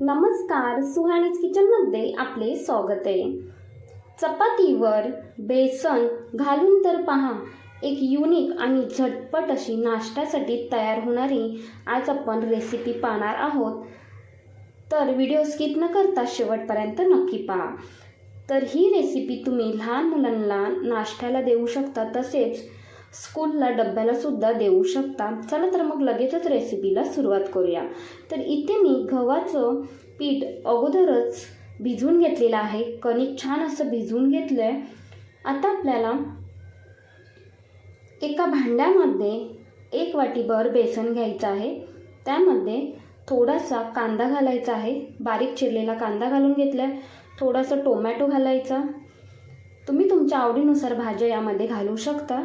नमस्कार सुहाणीज किचनमध्ये आपले स्वागत आहे. चपातीवर बेसन घालून तर पहा. एक युनिक आणि झटपट अशी नाश्त्यासाठी तयार होणारी आज आपण रेसिपी पाहणार आहोत. तर व्हिडिओ स्किप न करता शेवटपर्यंत नक्की पहा. तर ही रेसिपी तुम्ही लहान मुलांना नाश्त्याला देऊ शकता तसेच स्कूलला डब्याला सुद्धा देऊ शकता. चला तर मग लगेचच रेसिपीला सुरुवात करूया. तर इथे मी गव्हाचं पीठ अगोदरच भिजवून घेतलेलं आहे. कणिक छान असं भिजवून घेतलं आहे आता आपल्याला एका भांड्यामध्ये एक वाटीभर बेसन घ्यायचं आहे. त्यामध्ये थोडासा कांदा घालायचा आहे. बारीक चिरलेला कांदा घालून घेतला आहे थोडासा टोमॅटो घालायचा. तुम्ही तुमच्या आवडीनुसार भाज्या यामध्ये घालू शकता.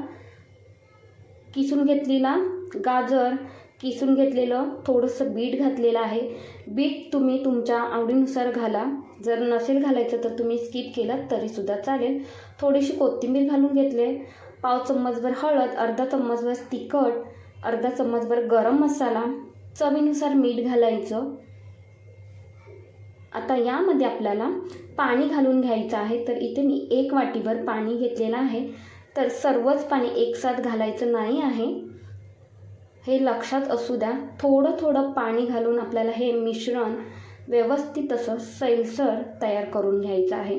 किसून घेतलेला गाजर किसून घेतलेलं थोडंसं बीट घातलेलं आहे. बीट तुम्ही तुमच्या आवडीनुसार घाला. जर नसेल घालायचं तर तुम्ही स्किप केलं तरीसुद्धा चालेल. थोडीशी कोथिंबीर घालून घेतले. पाव चम्मचभर हळद अर्धा चम्मचभर तिखट अर्धा चम्मचभर गरम मसाला. चवीनुसार मीठ घालायचं. आता यामध्ये आपल्याला पाणी घालून घ्यायचं आहे. तर इथे मी एक वाटीभर पाणी घेतलेलं आहे. तर सर्वच पाणी एकसाथ घालायचं नाही आहे. हे लक्षात असू द्या. थोडं थोडं पाणी घालून आपल्याला हे मिश्रण व्यवस्थित असं सैलसर तयार करून घ्यायचं आहे.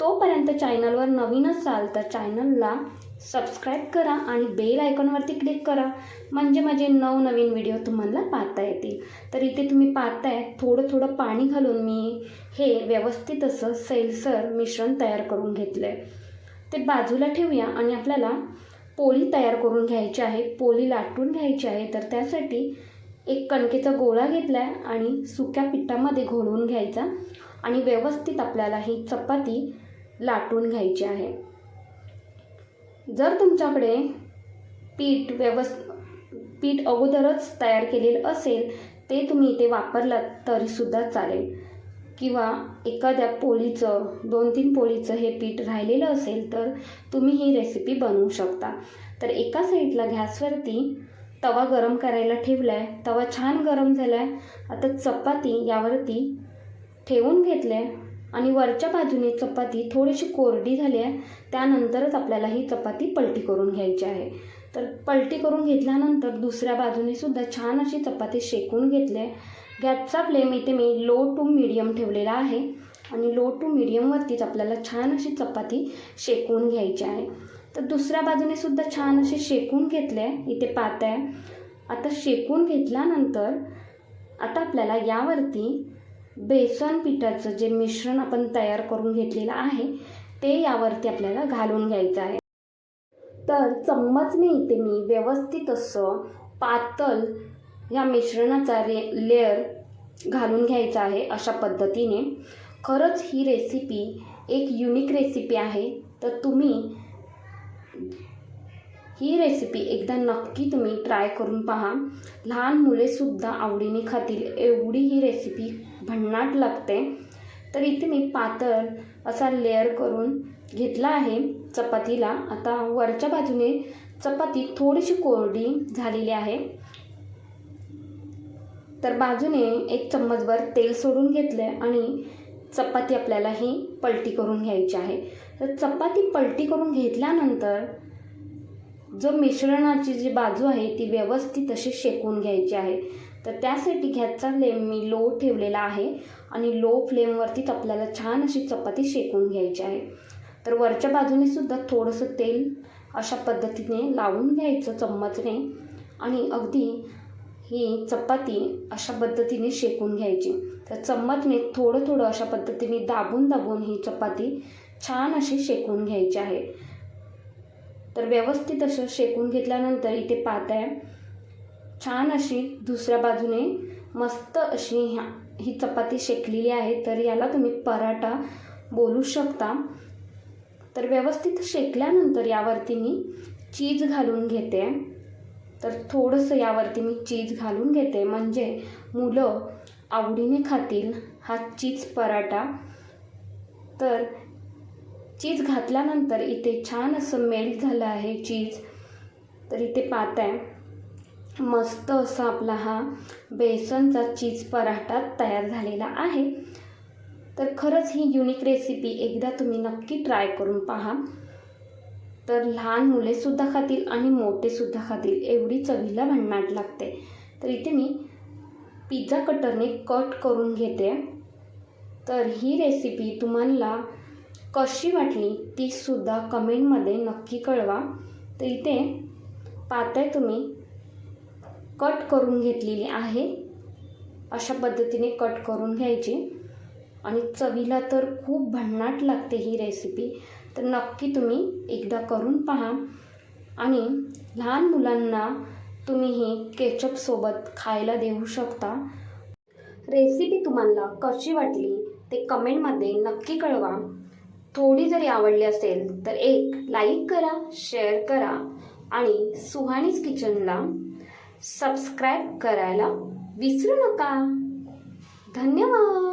तोपर्यंत चॅनलवर नवीन असाल तर चॅनलला सबस्क्राईब करा आणि बेल आयकॉनवरती क्लिक करा. म्हणजे माझे नवनवीन व्हिडिओ तुम्हाला पाहता येतील. तर इथे तुम्ही पाहताय थोडं थोडं पाणी घालून मी हे व्यवस्थित असं सैलसर मिश्रण तयार करून घेतलं आहे ते बाजूला ठेवूया आणि आपल्याला पोळी तयार करून घ्यायची आहे. पोळी लाटून घ्यायची आहे. तर त्यासाठी एक कणकेचा गोळा घेतला आहे आणि सुक्या पिठामध्ये घोळवून घ्यायचा आणि व्यवस्थित आपल्याला ही चपाती लाटून घ्यायची आहे. जर तुमच्याकडे पीठ व्यवस् पीठ अगोदरच तयार केलेलं असेल ते तुम्ही इथे वापरलात तरीसुद्धा चालेल. किंवा एखाद्या पोळीचं दोन तीन पोळीचं हे पीठ राहिलेलं असेल तर तुम्ही ही रेसिपी बनवू शकता. तर एका साईडला गॅसवरती तवा गरम करायला ठेवला आहे तवा छान गरम झाला आहे आता चपाती यावरती ठेवून घेतले आणि वरच्या बाजूने चपाती थोडीशी कोरडी झाली आहे त्यानंतरच आपल्याला ही चपाती पलटी करून घ्यायची आहे. तर पलटी करून घेतल्यानंतर दुसऱ्या बाजूने सुद्धा छान अशी चपाती शेकून घेतली आहे गॅसचा फ्लेम इथे मी लो टू मिडियम ठेवलेला आहे. आणि लो टू मिडियमवरतीच आपल्याला छान अशी चपाती शेकून घ्यायची आहे. तर दुसऱ्या बाजूने सुद्धा छान असे शेकून घेतले इथे पात आहे. आता शेकून घेतल्यानंतर आता आपल्याला यावरती बेसन पिठाचं जे मिश्रण आपण तयार करून घेतलेलं आहे ते यावरती आपल्याला घालून घ्यायचं आहे. तर चम्मचने इथे मी व्यवस्थित असं पातळ या मिश्रणाचा रे लेअर घालून घ्यायचा आहे अशा पद्धतीने. खरंच ही रेसिपी एक युनिक रेसिपी आहे. तर तुम्ही ही रेसिपी एकदा नक्की तुम्ही ट्राय करून पहा. लहान मुलेसुद्धा आवडीने खातील. एवढी ही रेसिपी भन्नाट लागते. तर इथे मी पातळ असा लेअर करून घेतला आहे चपातीला. आता वरच्या बाजूने चपाती थोडीशी कोरडी झालेली आहे. तर बाजूने एक चम्मचभर तेल सोडून घेतलं आहे आणि चपाती आपल्याला ही पलटी करून घ्यायची आहे. तर चपाती पलटी करून घेतल्यानंतर जो मिश्रणाची जी बाजू आहे ती व्यवस्थित अशी शेकून घ्यायची आहे. तर त्यासाठी घ्याचा फ्लेम मी लो ठेवलेला आहे आणि लो फ्लेमवरतीच आपल्याला छान अशी चपाती शेकून घ्यायची आहे. तर वरच्या बाजूने सुद्धा थोडंसं तेल अशा पद्धतीने लावून घ्यायचं चम्मचने आणि अगदी ही चपाती अशा पद्धतीने शेकून घ्यायची. तर चम्मचने थोडं थोडं अशा पद्धतीने दाबून दाबून ही चपाती छान अशी शेकून घ्यायची आहे. तर व्यवस्थित असं शेकून घेतल्यानंतर इथे पाहताय आहे छान अशी दुसऱ्या बाजूने मस्त अशी ह्या ही चपाती शेकलेली आहे. तर याला तुम्ही पराठा बोलू शकता. तर व्यवस्थित शेकल्यानंतर यावरती मी चीज घालून घेते. तर थोडंसं यावरती मी चीज घालून घेते. म्हणजे मुलं आवडीने खातील हा चीज पराठा. तर चीज घातल्यानंतर इथे छान असं मेल्ट झालं आहे चीज. तर इथे पाहत आहे. मस्त असा आपला हा बेसनचा चीज पराठा तयार झालेला आहे. तर खरंच ही युनिक रेसिपी एकदा तुम्ही नक्की ट्राय करून पहा. तर लहान मुलेसुद्धा खातील आणि मोठेसुद्धा खातील एवढी चवीला भन्नाट लागते. तर इथे मी पिझ्झा कटरने कट करून घेते. तर ही रेसिपी तुम्हाला कशी वाटली तीसुद्धा कमेंटमध्ये नक्की कळवा. तर इथे पातळ तुम्ही कट करून घेतलेली आहे. अशा पद्धतीने कट करून घ्यायची. आणि चवीला तर खूप भन्नाट लागते ही रेसिपी तर नक्की तुम्ही एकदा करून पहा. आणि लहान मुलांना तुम्ही हे केचपसोबत खायला देऊ शकता. रेसिपी तुम्हाला कशी वाटली ते कमेंटमध्ये नक्की कळवा. थोडी जरी आवडली असेल तर एक लाईक करा शेअर करा. आणि सुहानीज किचनला सबस्क्राईब करायला विसरू नका. धन्यवाद!